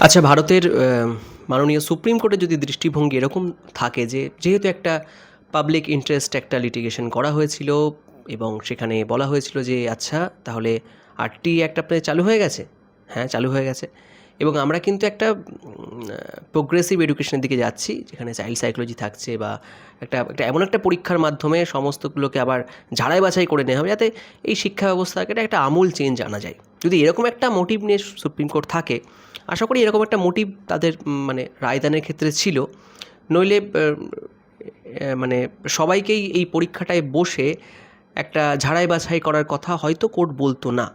আচ্ছা ভারতের মাননীয় সুপ্রিম কোর্টে যদি দৃষ্টিভঙ্গি এরকম থাকে যে, যেহেতু একটা পাবলিক ইন্টারেস্ট একটা লিটিগেশন করা হয়েছিল এবং সেখানে বলা হয়েছিল যে আচ্ছা তাহলে আরটি একটা আপনাদের চালু হয়ে গেছে হ্যাঁ চালু হয়ে গেছে এবং আমরা কিন্তু একটা প্রোগ্রেসিভ এডুকেশনের দিকে যাচ্ছি, যেখানে চাইল্ড সাইকোলজি থাকছে বা একটা একটা এমন একটা পরীক্ষার মাধ্যমে সমস্তগুলোকে আবার ঝাড়াই বাছাই করে নেওয়া হবে, যাতে এই শিক্ষা ব্যবস্থাকে একটা আমূল চেঞ্জ আনা যায়। যদি এরকম একটা মোটিভ নিয়ে সুপ্রিম কোর্ট থাকে, আশা করি এরকম একটা মোটিভ তাদের মানে রায়দানের ক্ষেত্রে ছিল। নইলে মানে সবাইকেই এই পরীক্ষাটায় বসে একটা ঝাড়াই বাছাই করার কথা হয়তো কোর্ট বলতো না।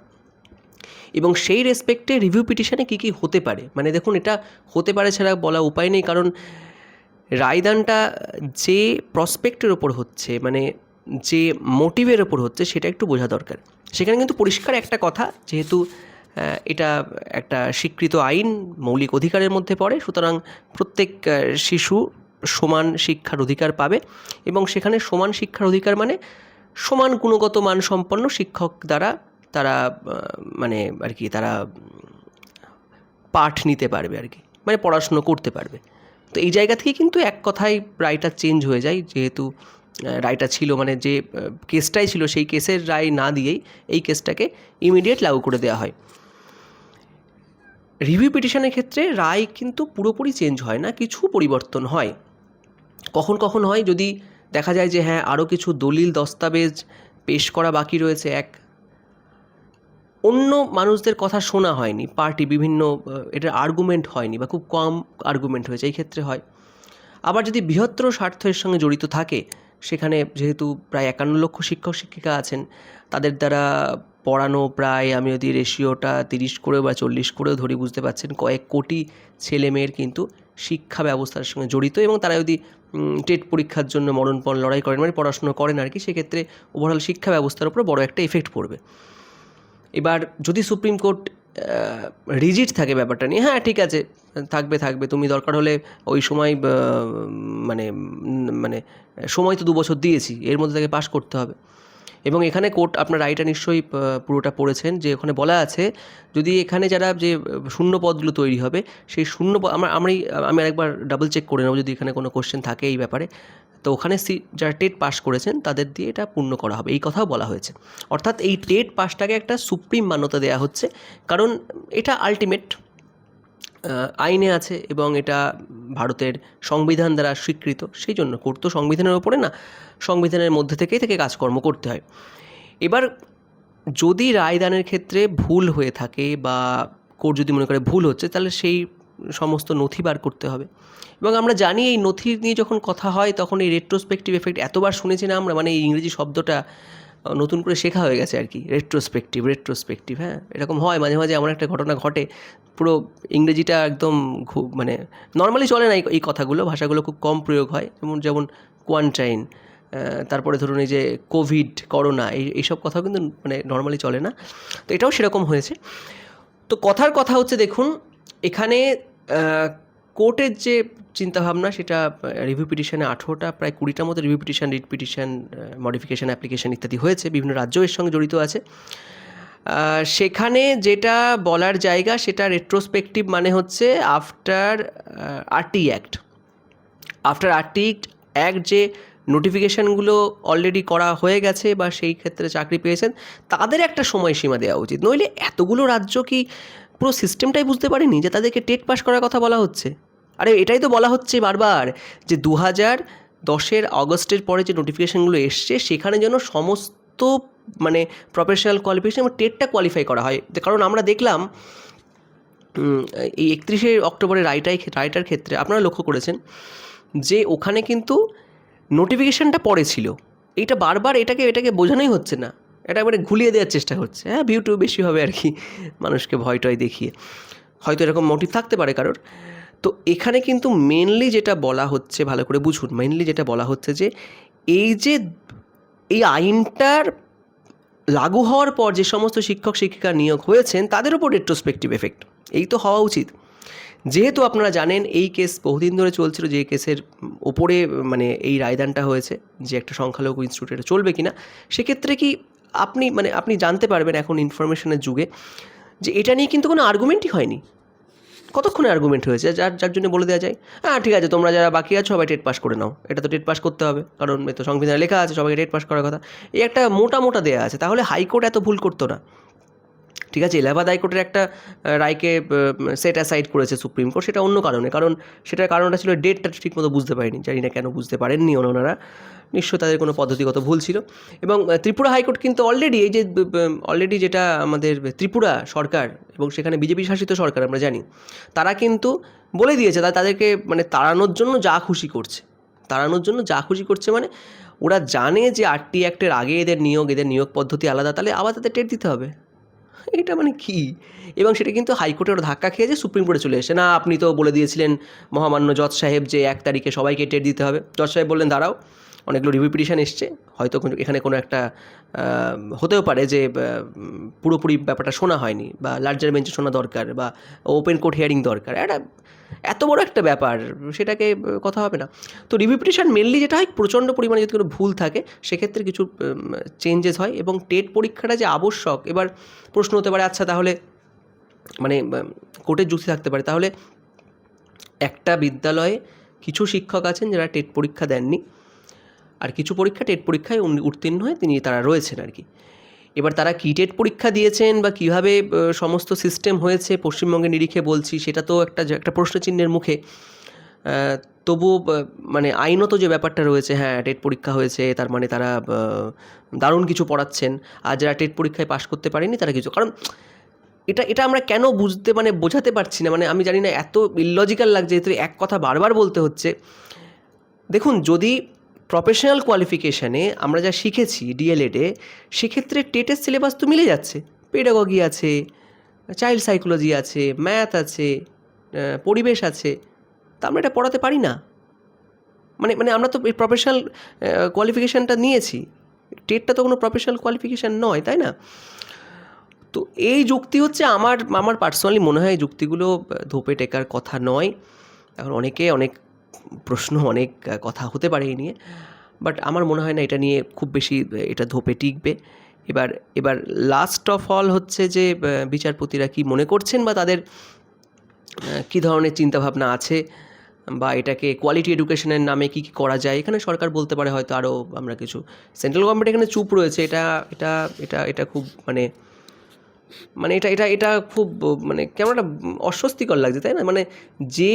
এবং সেই রেসপেক্টে রিভিউ পিটিশনে কী কী হতে পারে? মানে দেখুন, এটা হতে পারে ছাড়া বলা উপায় নেই, কারণ রায়দানটা যে প্রসপেক্টের ওপর হচ্ছে মানে যে মোটিভের ওপর হচ্ছে, সেটা একটু বোঝা দরকার। সেখানে কিন্তু পরিষ্কার একটা কথা, যেহেতু এটা একটা স্বীকৃত আইন, মৌলিক অধিকারের মধ্যে পড়ে, সুতরাং প্রত্যেক শিশু সমান শিক্ষার অধিকার পাবে এবং সেখানে সমান শিক্ষার অধিকার মানে সমান গুণগত মানসম্পন্ন শিক্ষক দ্বারা তারা মানে আর কি তারা পাঠ নিতে পারবে আর কি মানে পড়াশুনো করতে পারবে। তো এই জায়গা থেকে কিন্তু এক কথায় রায়টা চেঞ্জ হয়ে যায়, যেহেতু রায়টা ছিল মানে যে কেসটাই ছিল সেই কেসের রায় না দিয়েই এই কেসটাকে ইমিডিয়েট লাগু করে দেওয়া হয়। রিভিউ পিটিশনের ক্ষেত্রে রায় কিন্তু পুরোপুরি চেঞ্জ হয় না, কিছু পরিবর্তন হয়। কখন কখন হয়, যদি দেখা যায় যে হ্যাঁ আরও কিছু দলিল, দস্তাবেজ পেশ করা বাকি রয়েছে, এক অন্য মানুষদের কথা শোনা হয়নি, পার্টি বিভিন্ন এটার আর্গুমেন্ট হয়নি বা খুব কম আর্গুমেন্ট হয়েছে, এই ক্ষেত্রে হয়। আবার যদি বৃহত্তর স্বার্থের সঙ্গে জড়িত থাকে, সেখানে যেহেতু প্রায় একান্ন লক্ষ শিক্ষক, শিক্ষিকা আছেন, তাদের দ্বারা পড়ানো প্রায় আমি যদি রেশিওটা তিরিশ করে বা চল্লিশ করেও ধরি বুঝতে পারছেন, কয়েক কোটি ছেলে মেয়ের কিন্তু শিক্ষা ব্যবস্থার সঙ্গে জড়িত এবং তারা যদি টেট পরীক্ষার জন্য মরণপণ লড়াই করেন মানে পড়াশুনো করেন আর কি, সেক্ষেত্রে ওভারঅল শিক্ষা ব্যবস্থার উপর বড় একটা এফেক্ট পড়বে। এবার যদি সুপ্রিম কোর্ট রিজিট থাকে ব্যাপারটা নিয়ে হ্যাঁ ঠিক আছে, থাকবে থাকবে, তুমি দরকার হলে ওই সময় মানে মানে সময় তো দু বছর দিয়েছি, এর মধ্যে তাকে পাশ করতে হবে। এবং এখানে কোর্ট আপনার রায়টা নিশ্চয়ই পুরোটা পড়েছেন যে ওখানে বলা আছে, যদি এখানে যারা যে শূন্য পদগুলো তৈরি হবে, সেই শূন্য পদ আমরা, আমরাই আমি আরেকবার ডাবল চেক করে নেব যদি এখানে কোনো কোশ্চেন থাকে এই ব্যাপারে। তো ওখানে সি, যারা টেট পাস করেছেন, তাদের দিয়ে এটা পূর্ণ করা হবে, এই কথাও বলা হয়েছে। অর্থাৎ এই টেট পাসটাকে একটা সুপ্রিম মান্যতা দেওয়া হচ্ছে, কারণ এটা আলটিমেট আইনে আছে এবং এটা ভারতের সংবিধান দ্বারা স্বীকৃত। সেই জন্য কোর্ট তো সংবিধানের ওপরে না, সংবিধানের মধ্যে থেকেই থেকে কাজকর্ম করতে হয়। এবার যদি রায়দানের ক্ষেত্রে ভুল হয়ে থাকে বা কোর্ট যদি মনে করে ভুল হচ্ছে, তাহলে সেই সমস্ত নথি বার করতে হবে। এবং আমরা জানি এই নথি নিয়ে যখন কথা হয়, তখন এই রেট্রোস্পেক্টিভ এফেক্ট এতবার শুনেছি না আমরা মানে এই ইংরেজি শব্দটা নতুন করে শেখা হয়ে গেছে আর কি। রেট্রোস্পেক্টিভ রেট্রোস্পেক্টিভ হ্যাঁ? এরকম হয় মাঝে মাঝে এমন একটা ঘটনা ঘটে পুরো ইংরেজিটা একদম খুব মানে নর্মালি চলে না এই- কথাগুলো, ভাষাগুলো খুব কম প্রয়োগ হয়। যেমন যেমন কোয়ান্টাইন তারপরে ধরুন এই যে কোভিড করোনা এই, এইসব কথাও কিন্তু মানে নর্মালি চলে না। তো এটাও সেরকম হয়েছে। তো কথার কথা হচ্ছে, দেখুন, এখানে কোর্টের যে চিন্তাভাবনা, সেটা রিভিউ পিটিশনে আঠেরোটা, প্রায় কুড়িটার মতো review petition writ petition modification application ইত্যাদি হয়েছে। বিভিন্ন রাজ্য এর সঙ্গে জড়িত আছে। সেখানে যেটা বলার জায়গা সেটা রেট্রোস্পেক্টিভ মানে হচ্ছে after RT act after RT act যে নোটিফিকেশানগুলো অলরেডি করা হয়ে গেছে বা সেই ক্ষেত্রে চাকরি পেয়েছেন, তাদের একটা সময়সীমা দেওয়া উচিত। নইলে এতগুলো রাজ্য কি পুরো সিস্টেমটাই বুঝতে পারেনি যে তাদেরকে টেট পাস করার কথা বলা হচ্ছে? আরে এটাই তো বলা হচ্ছে বারবার যে দু হাজার দশের অগস্টের পরে যে নোটিফিকেশানগুলো এসছে, সেখানে যেন সমস্ত মানে প্রফেশনাল কোয়ালিফিকেশন এবং টেটটা কোয়ালিফাই করা হয়। কারণ আমরা দেখলাম এই একত্রিশে অক্টোবরের রায়টাই রাইটার ক্ষেত্রে আপনারা লক্ষ্য করেছেন যে ওখানে কিন্তু নোটিফিকেশানটা পরে ছিল। এইটা বারবার এটাকে এটাকে বোঝানোই হচ্ছে না। এটা এবারে ঘুলিয়ে দেওয়ার চেষ্টা হচ্ছে। হ্যাঁ ভিউ টু বেশি হবে আর কি, মানুষকে ভয় টয় দেখিয়ে। হয়তো এরকম মোটিভ থাকতে পারে কারোর। তো এখানে কিন্তু মেনলি যেটা বলা হচ্ছে, ভালো করে বুঝুন মেনলি যেটা বলা হচ্ছে যে, এই যে এই আইনটার লাগু হওয়ার পর যে সমস্ত শিক্ষক, শিক্ষিকা নিয়োগ হয়েছেন, তাদের উপর রেট্রোস্পেক্টিভ এফেক্ট এই তো হওয়া উচিত। যেহেতু আপনারা জানেন, এই কেস বহুদিন ধরে চলছিল, যে কেসের ওপরে মানে এই রায়দানটা হয়েছে, যে একটা সংখ্যালঘু ইনস্টিটিউট এটা চলবে কি না সেক্ষেত্রে কি আপনি মানে আপনি জানতে পারবেন এখন ইনফরমেশনের যুগে, যে এটা নিয়ে কিন্তু কোনো আর্গুমেন্টই হয়নি। কতক্ষণে আর্গুমেন্ট হয়েছে? যার যার জন্য বলে দেওয়া যায় হ্যাঁ ঠিক আছে, তোমরা যারা বাকি আছো, সবাই টেট পাস করে নাও। এটা তো টেট পাস করতে হবে, কারণ এ তো সংবিধানে লেখা আছে, সবাইকে টেট পাস করার কথা। এই একটা মোটা মোটা দেওয়া আছে, তাহলে হাইকোর্ট এত ভুল করতো না। ঠিক আছে, এলাহাবাদ হাইকোর্টের একটা রায়কে সেট অ্যাসাইড করেছে সুপ্রিম কোর্ট, সেটা অন্য কারণে। কারণ সেটার কারণটা ছিল ডেটটা ঠিকমতো বুঝতে পারেনি, জানি না কেন বুঝতে পারেননি ওনারা। নিশ্চয় তাদের কোনো পদ্ধতিগত ভুল ছিল। এবং ত্রিপুরা হাইকোর্ট কিন্তু অলরেডি এই যে অলরেডি যেটা আমাদের ত্রিপুরা সরকার এবং সেখানে বিজেপি শাসিত সরকার আমরা জানি, তারা কিন্তু বলে দিয়েছে তাদেরকে মানে তাড়ানোর জন্য যা খুশি করছে। তাড়ানোর জন্য যা খুশি করছে মানে ওরা জানে যে আরটি অ্যাক্টের আগে এদের নিয়োগ এদের নিয়োগ পদ্ধতি আলাদা, তাহলে আবার তাদের টেট দিতে হবে। এটা মানে কি? এবং সেটা কিন্তু হাইকোর্টের ধাক্কা খেয়ে যে সুপ্রিম কোর্টে চলে এসে না, আপনি তো বলে দিয়েছিলেন মহামান্য জজ সাহেব যে এক তারিখে সবাইকে টেট দিতে হবে। জজ সাহেব বললেন, দাঁড়াও অনেকগুলো রিভিউ পিটিশন এসছে। হয়তো এখানে কোনো একটা হতেও পারে যে পুরোপুরি ব্যাপারটা শোনা হয়নি বা লার্জার বেঞ্চে শোনা দরকার বা ওপেন কোর্ট হিয়ারিং দরকার। একটা এত বড় একটা ব্যাপার, সেটাকে কথা হবে না। তো রিভিউ পিটিশন মেনলি যেটা হয়, প্রচণ্ড পরিমাণে যদি কোনো ভুল থাকে, সেক্ষেত্রে কিছু চেঞ্জেস হয় এবং টেট পরীক্ষাটা যে আবশ্যক, এবার প্রশ্ন হতে পারে আচ্ছা তাহলে মানে কোর্টের যুক্তি থাকতে পারে। তাহলে একটা বিদ্যালয়ে কিছু শিক্ষক আছেন যারা টেট পরীক্ষা দেননি। আর কিছু পরীক্ষা টেট পরীক্ষায় উত্তীর্ণ হয়ে তিনি তারা রয়েছেন আর কি। এবার তারা কী টেট পরীক্ষা দিয়েছেন বা কীভাবে সমস্ত সিস্টেম হয়েছে পশ্চিমবঙ্গে নিরিখে বলছি, সেটা তো একটা একটা প্রশ্নচিহ্নের মুখে। তবুও মানে আইনত যে ব্যাপারটা রয়েছে হ্যাঁ টেট পরীক্ষা হয়েছে, তার মানে তারা দারুণ কিছু পড়াচ্ছেন। আর যারা টেট পরীক্ষায় পাশ করতে পারেনি, তারা কিছু কারণ এটা এটা আমরা কেন বুঝতে মানে বোঝাতে পারছি না মানে আমি জানি না, এত ইললজিক্যাল লাগছে যেহেতু এক কথা বারবার বলতে হচ্ছে। দেখুন, যদি প্রফেশনাল কোয়ালিফিকেশানে আমরা যা শিখেছি ডিএলএডে সেক্ষেত্রে টেটের সিলেবাস তো মিলে যাচ্ছে। পেডাগগি আছে চাইল্ড সাইকোলজি আছে ম্যাথ আছে পরিবেশ আছে। তা আমরা এটা পড়াতে পারি না। মানে মানে আমরা তো এই প্রফেশনাল কোয়ালিফিকেশানটা নিয়েছি। টেটটা তো কোনো প্রফেশনাল কোয়ালিফিকেশান নয়, তাই না? তো এই যুক্তি হচ্ছে আমার আমার পার্সোনালি মনে হয় এই যুক্তিগুলো ধোপে টেকার কথা নয়। এখন অনেকে অনেক প্রশ্ন অনেক কথা হতে পারে এই নিয়ে। বাট আমার মনে হয় না এটা নিয়ে খুব বেশি, এটা ধোপে টিকবে। এবার এবার লাস্ট অফ অল হচ্ছে যে বিচারপতিরা কি মনে করছেন বা তাদের কী ধরনের চিন্তাভাবনা আছে বা এটাকে কোয়ালিটি এডুকেশনের নামে কী কী করা যায়? এখানে সরকার বলতে পারে হয়তো আরও আমরা কিছু। সেন্ট্রাল গভর্নমেন্ট এখানে চুপ রয়েছে, এটা এটা এটা এটা খুব মানে মানে এটা এটা এটা খুব মানে কেমন একটা অস্বস্তিকর লাগছে, তাই না? মানে যে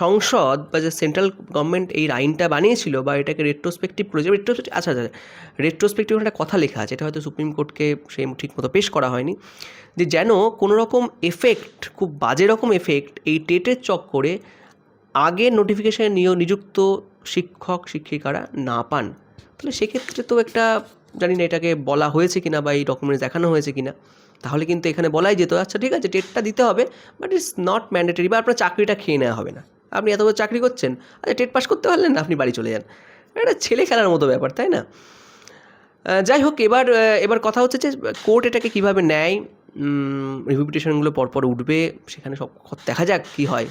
সংসদ বা যে সেন্ট্রাল গভর্নমেন্ট এই আইনটা বানিয়েছিল বা এটাকে রেট্রোস্পেক্টিভ করেছে রেট্রোস্পেক্টিভ আচ্ছা আচ্ছা রেট্রোস্পেক্টিভ একটা কথা লেখা আছে, এটা হয়তো সুপ্রিম কোর্টকে সেই ঠিক মতো পেশ করা হয়নি, যে যেন কোনো রকম এফেক্ট খুব বাজে রকম এফেক্ট এই টেটের চক্করে আগের নোটিফিকেশানে নিযুক্ত শিক্ষক, শিক্ষিকারা না পান। তাহলে সেক্ষেত্রে তো একটা, জানি না এটাকে বলা হয়েছে কিনা বা এই ডকুমেন্টস দেখানো হয়েছে কিনা, তাহলে কিন্তু এখানে বলাই যেত আচ্ছা ঠিক আছে, টেটটা দিতে হবে বাট ইটস নট ম্যান্ডেটরি বা আপনার চাকরিটা খেয়ে নেওয়া হবে না। আপনি এত বড় চাকরি করছেন আচ্ছা টেট পাস করতে পারলেন না, আপনি বাড়ি চলে যান। এটা ছেলে খেলার মতো ব্যাপার, তাই না? যাই হোক, এবার এবার কথা হচ্ছে যে, কোর্ট এটাকে কীভাবে নেয় রিভিউ পিটিশনগুলো পরপর উঠবে, সেখানে সব দেখা যাক কী হয়।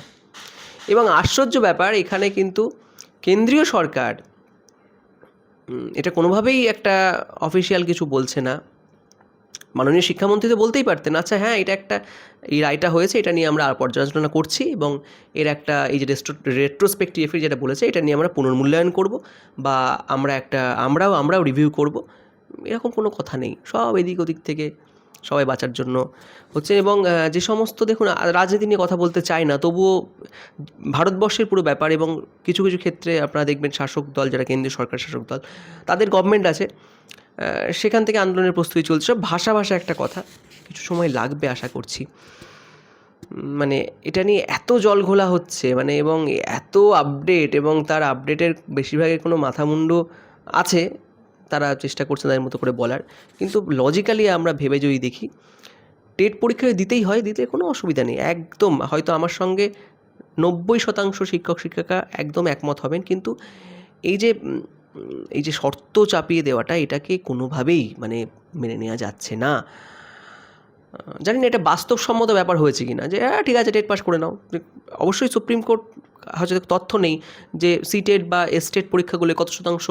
এবং আশ্চর্য ব্যাপার, এখানে কিন্তু কেন্দ্রীয় সরকার এটা কোনোভাবেই একটা অফিসিয়াল কিছু বলছে না। মাননীয় শিক্ষামন্ত্রী তো বলতেই পারতেন আচ্ছা হ্যাঁ এটা একটা, এই রায়টা হয়েছে, এটা নিয়ে আমরা আর পর্যালোচনা করছি এবং এর একটা, এই যে রেস্ট্রো রেট্রোস্পেক্টিভ যেটা বলেছে, এটা নিয়ে আমরা পুনর্মূল্যায়ন করব বা আমরা একটা, আমরাও আমরাও রিভিউ করব। এরকম কোনো কথা নেই, সব এদিক ওদিক থেকে সবাই বাঁচার জন্য হচ্ছে এবং যে সমস্ত দেখুন রাজনীতি নিয়ে কথা বলতে চাই না, তবুও ভারতবর্ষের পুরো ব্যাপার এবং কিছু কিছু ক্ষেত্রে আপনারা দেখবেন শাসক দল, যারা কেন্দ্রীয় সরকার শাসক দল, তাদের গভর্নমেন্ট আছে সেখান থেকে আন্দোলনের প্রস্তুতি চলছে। ভাষা ভাষা একটা কথা। কিছু সময় লাগবে আশা করছি। মানে এটা নিয়ে এত জল ঘোলা হচ্ছে মানে এবং এত আপডেট এবং তার আপডেটের বেশিরভাগের কোনো মাথামুন্ডু আছে, তারা চেষ্টা করছে তাদের মতো করে বলার। কিন্তু লজিক্যালি আমরা ভেবে যদি দেখি, টেট পরীক্ষা দিতেই হয়, দিতে কোনো অসুবিধা নেই। একদম, হয়তো আমার সঙ্গে নব্বই শতাংশ শিক্ষক শিক্ষিকা একদম একমত হবেন, কিন্তু এই যে এই যে শর্ত চাপিয়ে দেওয়াটা এটাকে কোনোভাবেই মানে মেনে নেওয়া যাচ্ছে না। জানি না এটা বাস্তবসম্মত ব্যাপার হয়েছে কি না যে হ্যাঁ ঠিক আছে, টেট পাস করে নাও। অবশ্যই সুপ্রিম কোর্ট হয়তো তথ্য নেই যে, সিটেট বা এস্টেট পরীক্ষাগুলো কত শতাংশ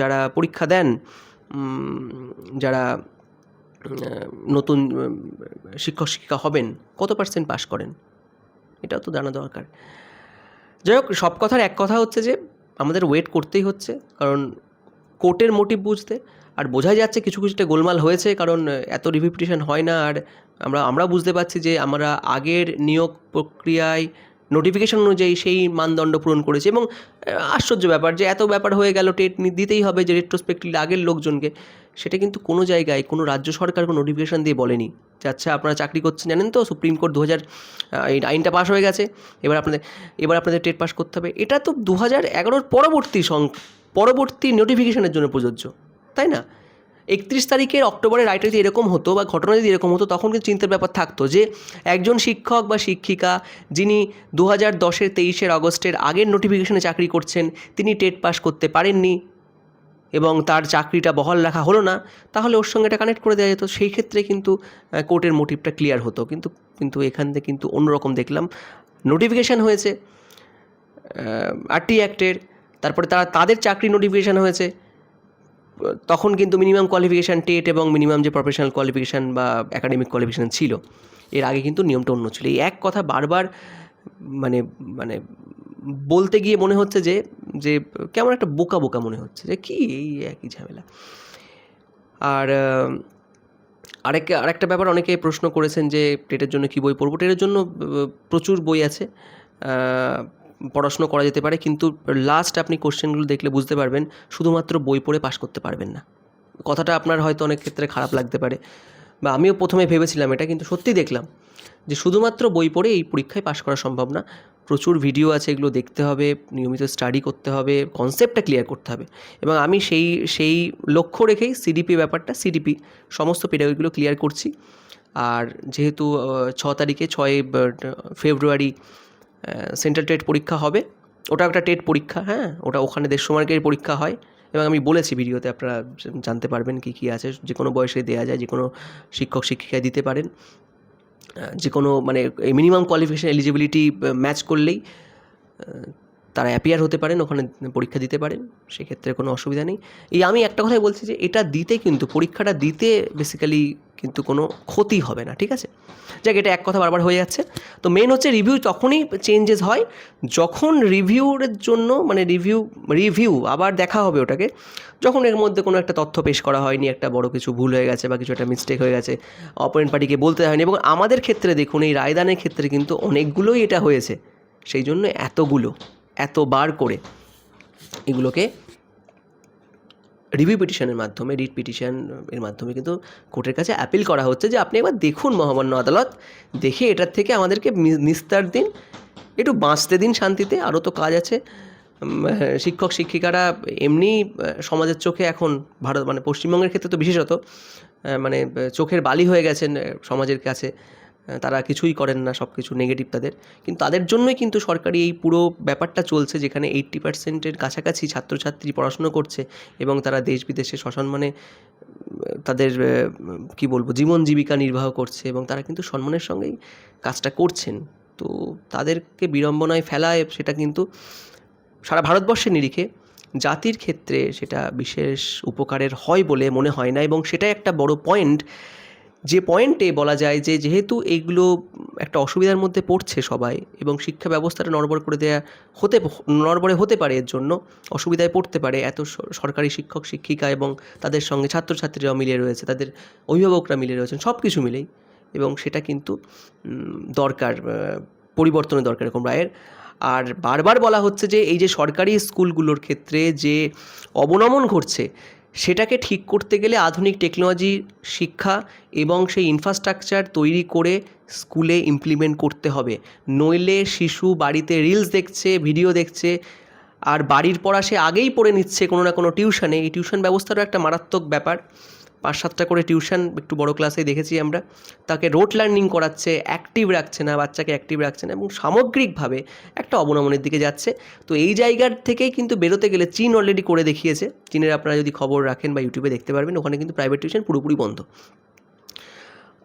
যারা পরীক্ষা দেন যারা নতুন শিক্ষক, শিক্ষিকা হবেন, কত পার্সেন্ট পাস করেন? এটাও তো জানা দরকার। যাই হোক, সব কথার এক কথা হচ্ছে যে আমাদের ওয়েট করতেই হচ্ছে, কারণ কোর্টের মোটিভ বুঝতে, আর বোঝাই যাচ্ছে কিছু কিছুটা গোলমাল হয়েছে, কারণ এত রিভিপিটেশন হয় না, আর আমরা আমরা বুঝতে পারছি যে আমরা আগের নিয়োগ প্রক্রিয়ায় নোটিফিকেশন অনুযায়ী সেই মানদণ্ড পূরণ করেছি, এবং আশ্চর্য ব্যাপার যে এত ব্যাপার হয়ে গেল, টেট দিতেই হবে যে রেট্রোস্পেক্টলি আগের লোকজনকে। সেটা কিন্তু কোনো জায়গায়, কোনো রাজ্য সরকার কোনো নোটিফিকেশন দিয়ে বলেনি। যে আচ্ছা আপনারা চাকরি করছেন, জানেন তো? সুপ্রিম কোর্ট দু হাজার এই আইনটা পাস হয়ে গেছে। এবার আপনাদের এবার আপনাদের টেট পাস করতে হবে। এটা তো দু হাজার এগারোর পরবর্তী সং, পরবর্তী নোটিফিকেশনের জন্য প্রযোজ্য, তাই না? একত্রিশ তারিখের অক্টোবরের রায়টা যদি এরকম হতো বা ঘটনা যদি এরকম হতো, তখন কিন্তু চিন্তার ব্যাপার থাকতো যে একজন শিক্ষক বা শিক্ষিকা যিনি দু হাজার দশের তেইশের আগস্টের আগের নোটিফিকেশনে চাকরি করছেন, তিনি টেট পাস করতে পারেননি। এবং তার চাকরিটা বহাল রাখা হলো না, তাহলে ওর সঙ্গে এটা কানেক্ট করে দেওয়া যেত। সেই ক্ষেত্রে কিন্তু কোর্টের মোটিভটা ক্লিয়ার হতো। কিন্তু কিন্তু এখান থেকে কিন্তু অন্যরকম দেখলাম। নোটিফিকেশান হয়েছে আরটি অ্যাক্টের তারপরে তারা, তাদের চাকরি নোটিফিকেশান হয়েছে। তখন কিন্তু মিনিমাম কোয়ালিফিকেশান টেট এবং মিনিমাম যে প্রফেশনাল কোয়ালিফিকেশান বা একাডেমিক কোয়ালিফিকেশান ছিল, এর আগে কিন্তু নিয়মটা অন্য ছিল। এই এক কথা বারবার মানে মানে বলতে গিয়ে মনে হচ্ছে যে যে কেমন একটা বোকা বোকা মনে হচ্ছে যে, কি এই একই ঝামেলা। আর আরেক, আরেকটা ব্যাপার অনেকে প্রশ্ন করেছেন যে, টেটের জন্য কী বই পড়ব? টেটের জন্য প্রচুর বই আছে পড়াশুনো করা যেতে পারে, কিন্তু লাস্ট আপনি কোশ্চেনগুলো দেখলে বুঝতে পারবেন, শুধুমাত্র বই পড়ে পাশ করতে পারবেন না। কথাটা আপনার হয়তো অনেক ক্ষেত্রে খারাপ লাগতে পারে, বা আমিও প্রথমে ভেবেছিলাম এটা, কিন্তু সত্যি দেখলাম যে, শুধুমাত্র বই পড়ে এই পরীক্ষায় পাশ করা সম্ভব না। প্রচুর ভিডিও আছে, এগুলো দেখতে হবে, নিয়মিত স্টাডি করতে হবে কনসেপ্টটা ক্লিয়ার করতে হবে। এবং আমি সেই সেই লক্ষ্য রেখেই সিডিপি ব্যাপারটা সিডিপি সমস্ত পেডাগোগিগুলো ক্লিয়ার করছি। আর যেহেতু ছ তারিখে ছয় ফেব্রুয়ারি সেন্ট্রাল টেট পরীক্ষা হবে ওটা একটা টেট পরীক্ষা হ্যাঁ? ওটা ওখানে দেড়শো মার্কের পরীক্ষা হয়। এবং আমি বলেছি ভিডিওতে, আপনারা জানতে পারবেন কী কী আছে যে কোনো বয়সে দেওয়া যায় যে কোনো শিক্ষক শিক্ষিকায় দিতে পারেন। যে কোনো মানে মিনিমাম কোয়ালিফিকেশান এলিজিবিলিটি ম্যাচ করলেই তারা অ্যাপিয়ার হতে পারেন, ওখানে পরীক্ষা দিতে পারেন, সেক্ষেত্রে কোনো অসুবিধা নেই। এই আমি একটা কথাই বলছি যে, এটা দিতে কিন্তু, পরীক্ষাটা দিতে বেসিক্যালি কিন্তু কোনো ক্ষতি হবে না, ঠিক আছে? যাক, এটা এক কথা বারবার হয়ে যাচ্ছে। তো মেন হচ্ছে রিভিউ তখনই চেঞ্জেস হয়, যখন রিভিউর জন্য মানে রিভিউ রিভিউ আবার দেখা হবে ওটাকে, যখন এর মধ্যে কোনো একটা তথ্য পেশ করা হয়নি, একটা বড় কিছু ভুল হয়ে গেছে বা কিছু একটা মিস্টেক হয়ে গেছে অপোনেন্ট পার্টিকে বলতে হয়নি, এবং আমাদের ক্ষেত্রে দেখুন, এই রায়দানের ক্ষেত্রে কিন্তু অনেকগুলোই এটা হয়েছে, সেই জন্য এতগুলো। এতবার করে এগুলোকে রিভিউ পিটিশনের মাধ্যমে রিট পিটিশন এর মাধ্যমে কিন্তু কোর্টের কাছে অ্যাপিল করা হচ্ছে যে আপনি একবার দেখুন মহামান্য আদালত, দেখে এটার থেকে আমাদেরকে নিস্তার দিন, একটু বাঁচতে দিন শান্তিতে। আরও তো কাজ আছে। শিক্ষক, শিক্ষিকারা এমনি সমাজের চোখে এখন ভারত মানে পশ্চিমবঙ্গের ক্ষেত্রে তো বিশেষত মানে চোখের বালি হয়ে গেছেন সমাজের কাছে। তারা কিছুই করেন না সব কিছু নেগেটিভ তাদের। কিন্তু তাদের জন্যই কিন্তু সরকারি এই পুরো ব্যাপারটা চলছে, যেখানে এইট্টি পার্সেন্টের কাছাকাছি ছাত্রছাত্রী পড়াশুনো করছে এবং তারা দেশ বিদেশে সসম্মানে তাদের কি বলব, জীবন জীবিকা নির্বাহ করছে এবং তারা কিন্তু সম্মানের সঙ্গেই কাজটা করছেন। তো তাদেরকে বিড়ম্বনায় ফেলায় সেটা কিন্তু সারা ভারতবর্ষের নিরিখে। জাতির ক্ষেত্রে সেটা বিশেষ উপকারের হয় বলে মনে হয় না এবং সেটাই একটা বড় পয়েন্ট যে পয়েন্টে বলা যায় যে যেহেতু এইগুলো একটা অসুবিধার মধ্যে পড়ছে সবাই এবং শিক্ষা ব্যবস্থাটা নড়বড় করে দেয়া হতে, নড়বড়ে হতে পারে এর জন্য, অসুবিধায় পড়তে পারে। এত সরকারি শিক্ষক, শিক্ষিকা এবং তাদের সঙ্গে ছাত্রছাত্রীরাও মিলে রয়েছে, তাদের অভিভাবকরা মিলে রয়েছেন সব কিছু মিলেই এবং সেটা কিন্তু দরকার পরিবর্তনের দরকার এরকম রায়ের। আর বারবার বলা হচ্ছে যে এই যে সরকারি স্কুলগুলোর ক্ষেত্রে যে অবনমন ঘটছে সেটাকে ঠিক করতে গেলে আধুনিক টেকনোলজি, শিক্ষা এবং সেই ইনফ্রাস্ট্রাকচার তৈরি করে স্কুলে ইমপ্লিমেন্ট করতে হবে। নইলে শিশু বাড়িতে রিলস দেখছে ভিডিও দেখছে, আর বাড়ির পড়া সে আগেই পড়ে নিচ্ছে কোনো না কোনো টিউশনে এই টিউশন ব্যবস্থারও একটা মারাত্মক ব্যাপার। পাঁচ সাতটা করে টিউশন একটু বড় ক্লাসে দেখেছি আমরা। তাকে রোড লার্নিং করাচ্ছে অ্যাক্টিভ রাখছে না, বাচ্চাকে অ্যাক্টিভ রাখছে না এবং সামগ্রিকভাবে একটা অবনমনের দিকে যাচ্ছে। তো এই জায়গার থেকেই কিন্তু বেরোতে গেলে চীন অলরেডি করে দেখিয়েছে। চীনের আপনারা যদি খবর রাখেন বা ইউটিউবে দেখতে পারবেন, ওখানে কিন্তু প্রাইভেট টিউশন পুরোপুরি বন্ধ।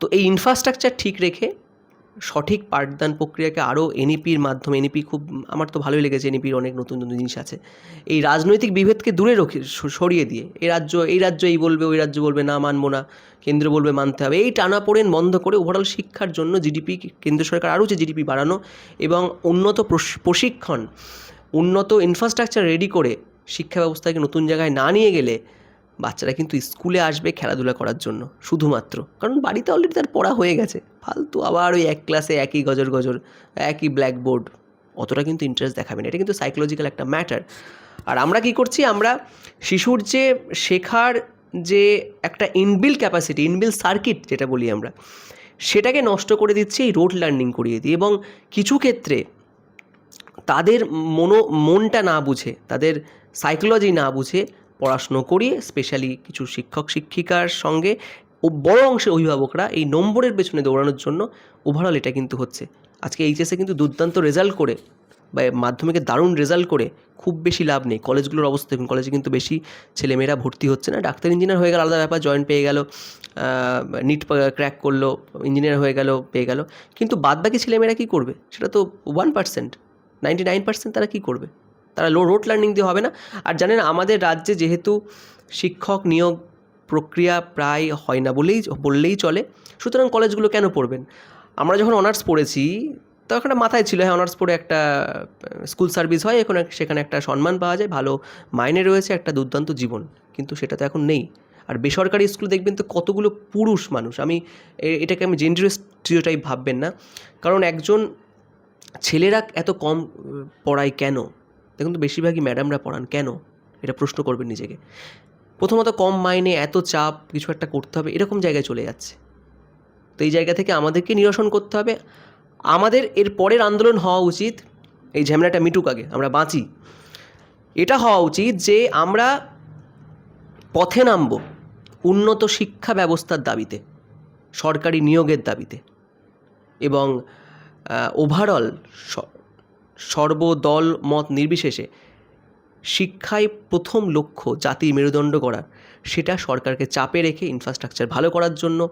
তো এই ইনফ্রাস্ট্রাকচার ঠিক রেখে সঠিক পাঠদান প্রক্রিয়াকে আরও এনইপির মাধ্যমে, এনইপি খুব, আমার তো ভালোই লেগেছে এনইপির অনেক নতুন নতুন জিনিস আছে। এই রাজনৈতিক বিভেদকে দূরে রখে সরিয়ে দিয়ে, এই রাজ্য এই রাজ্য এই বলবে, ওই রাজ্য বলবে, না মানবো না, কেন্দ্র বলবে মানতে হবে। এই টানাপোড়েন বন্ধ করে ওভারঅল শিক্ষার জন্য জিডিপি কেন্দ্র সরকার আরও যে জিডিপি বাড়ানো এবং উন্নত প্রশিক্ষণ, উন্নত ইনফ্রাস্ট্রাকচার রেডি করে শিক্ষা ব্যবস্থাকে নতুন জায়গায় না নিয়ে গেলে বাচ্চারা কিন্তু স্কুলে আসবে খেলাধুলা করার জন্য, শুধুমাত্র। কারণ বাড়িতে অলরেডি তার পড়া হয়ে গেছে। ফালতু আবার ওই এক ক্লাসে একই গজর গজর, একই ব্ল্যাকবোর্ড অতটা কিন্তু ইন্টারেস্ট দেখাবে না। এটা কিন্তু সাইকোলজিক্যাল একটা ম্যাটার আর আমরা কি করছি? আমরা শিশুর যে শেখার যে একটা ইনবিল ক্যাপাসিটি ইনবিল সার্কিট যেটা বলি আমরা, সেটাকে নষ্ট করে দিচ্ছি, এই রোড লার্নিং করিয়ে দিয়ে। এবং কিছু ক্ষেত্রে তাদের মনো, মনটা না বুঝে, তাদের সাইকোলজি না বুঝে পড়াশুনো করিয়ে স্পেশালি কিছু শিক্ষক শিক্ষিকার সঙ্গে ও বড় অংশের অভিভাবকরা এই নম্বরের পেছনে দৌড়ানোর জন্য ওভারঅল এটা কিন্তু হচ্ছে। আজকে এইচএসে কিন্তু দুর্দান্ত রেজাল্ট করে বা মাধ্যমিকে দারুণ রেজাল্ট করে খুব বেশি লাভ নেই। কলেজগুলোর অবস্থা দেখুন, কলেজে কিন্তু বেশি ছেলেমেয়েরা ভর্তি হচ্ছে না। ডাক্তার ইঞ্জিনিয়ার হয়ে গেল, আলাদা ব্যাপার জয়েন্ট পেয়ে গেল নিট ক্র্যাক করল ইঞ্জিনিয়ার হয়ে গেল, পেয়ে গেল। কিন্তু বাদবাকি ছেলেমেয়েরা কী করবে? সেটা তো one percent ninety nine percent তারা কী করবে? তারা লো রোড লার্নিং দিয়ে হবে না। আর জানেন, আমাদের রাজ্যে যেহেতু শিক্ষক নিয়োগ প্রক্রিয়া প্রায় হয় না বলেই, বললেই চলে, সুতরাং কলেজগুলো কেন পড়বেন? আমরা যখন অনার্স পড়েছি, তখন একটা মাথায় ছিল হ্যাঁ অনার্স পড়ে একটা স্কুল সার্ভিস হয়, এখন সেখানে একটা সম্মান পাওয়া যায়, ভালো মাইনে রয়েছে, একটা দুর্দান্ত জীবন। কিন্তু সেটা তো এখন নেই। আর বেসরকারি স্কুল দেখবেন তো কতগুলো পুরুষ মানুষ। আমি এটাকে আমি জেন্ডার স্টিরিওটাইপ ভাববেন না। কারণ একজন ছেলেরা এত কম পড়ায় কেন? দেখুন তো বেশিরভাগই ম্যাডামরা পড়ান। কেন? এটা প্রশ্ন করবেন নিজেকে। প্রথমত কম মাইনে, এত চাপ, কিছু একটা করতে হবে, এরকম জায়গায় চলে যাচ্ছে। তো এই জায়গা থেকে আমাদেরকে নিরসন করতে হবে। আমাদের এর পরের আন্দোলন হওয়া উচিত, এই ঝামেলাটা মিটুক আগে, আমরা বাঁচি। এটা হওয়া উচিত যে আমরা পথে নামব উন্নত শিক্ষা ব্যবস্থার দাবিতে, সরকারি নিয়োগের দাবিতে এবং ওভারঅল সর্বদল মত নির্বিশেষে শিক্ষায় প্রথম লক্ষ্য জাতির মেরুদণ্ড করা সেটা সরকারকে চাপে রেখে ইনফ্রাস্ট্রাকচার ভালো করার জন্য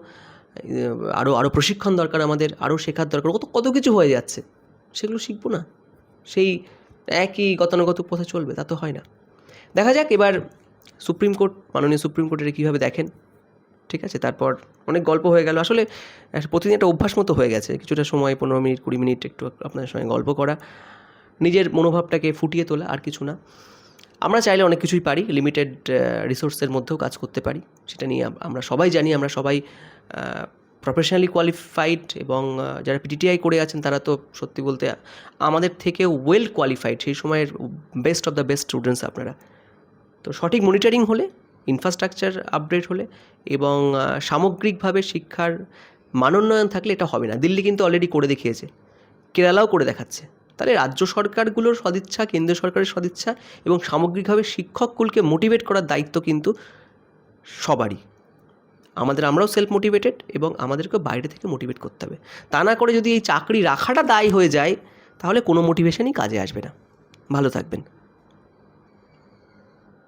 আরও আরও প্রশিক্ষণ দরকার আমাদের আরও শেখার দরকার, কত কত কিছু হয়ে যাচ্ছে। সেগুলো শিখব না। সেই একই গতানুগতিক পথে চলবে, তা তো হয় না। দেখা যাক এবার সুপ্রিম কোর্ট, মাননীয় সুপ্রিম কোর্টের কীভাবে দেখেন। ঠিক আছে, তারপর অনেক গল্প হয়ে গেল। আসলে প্রতিদিন একটা অভ্যাস মতো হয়ে গেছে। কিছুটা সময়, পনেরো মিনিট, কুড়ি মিনিট একটু আপনাদের সঙ্গে গল্প করা। নিজের মনোভাবটাকে ফুটিয়ে তোলা আর কিছু না। আমরা চাইলে অনেক কিছুই পারি লিমিটেড রিসোর্সের মধ্যেও কাজ করতে পারি, সেটা নিয়ে আমরা সবাই জানি, আমরা সবাই প্রফেশনালি কোয়ালিফাইড এবং যারা পিটিটিআই করে আছেন তারা তো সত্যি বলতে আমাদের থেকে ওয়েল কোয়ালিফাইড সেই সময়ের best of the best students আপনারা। তো সঠিক মনিটরিং হলে ইনফ্রাস্ট্রাকচার আপডেট হলে এবং সামগ্রিকভাবে শিক্ষার মানোন্নয়ন থাকলে এটা হবে না। দিল্লি কিন্তু অলরেডি করে দেখিয়েছে, কেরালাও করে দেখাচ্ছে। তাহলে রাজ্য সরকারগুলোর সদিচ্ছা কেন্দ্র সরকারের সদিচ্ছা এবং সামগ্রিকভাবে শিক্ষককুলকে মোটিভেট করার দায়িত্ব কিন্তু সবারই। আমাদের আমরাও সেলফ মোটিভেটেড এবং আমাদেরকে বাইরে থেকে মোটিভেট করতে হবে। তা না করে যদি এই চাকরি রাখাটা দায়ী হয়ে যায়, তাহলে কোনো মোটিভেশনই কাজে আসবে না। ভালো থাকবেন।